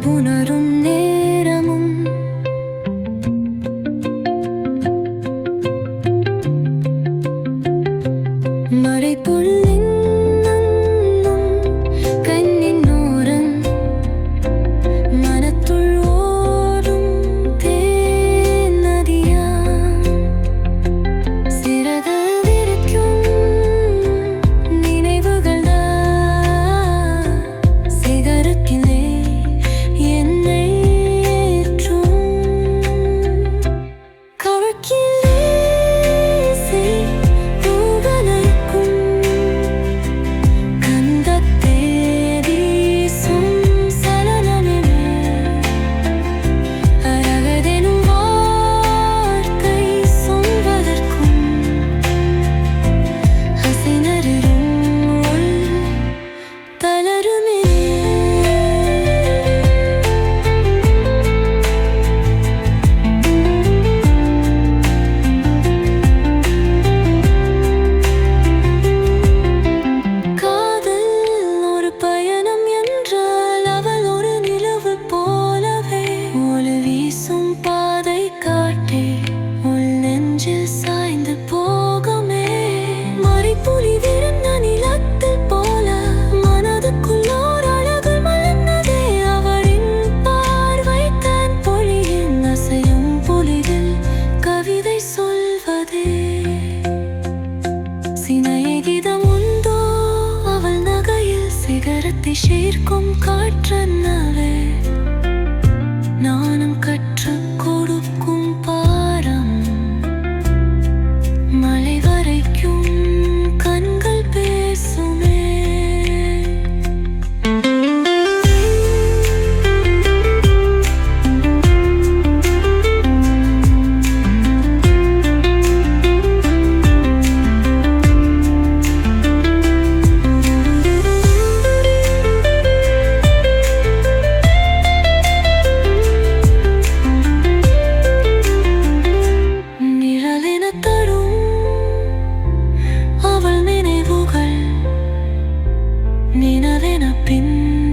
bună உலகத்தை சேர்க்கும் காற்றனாலே நானும் darling, I've been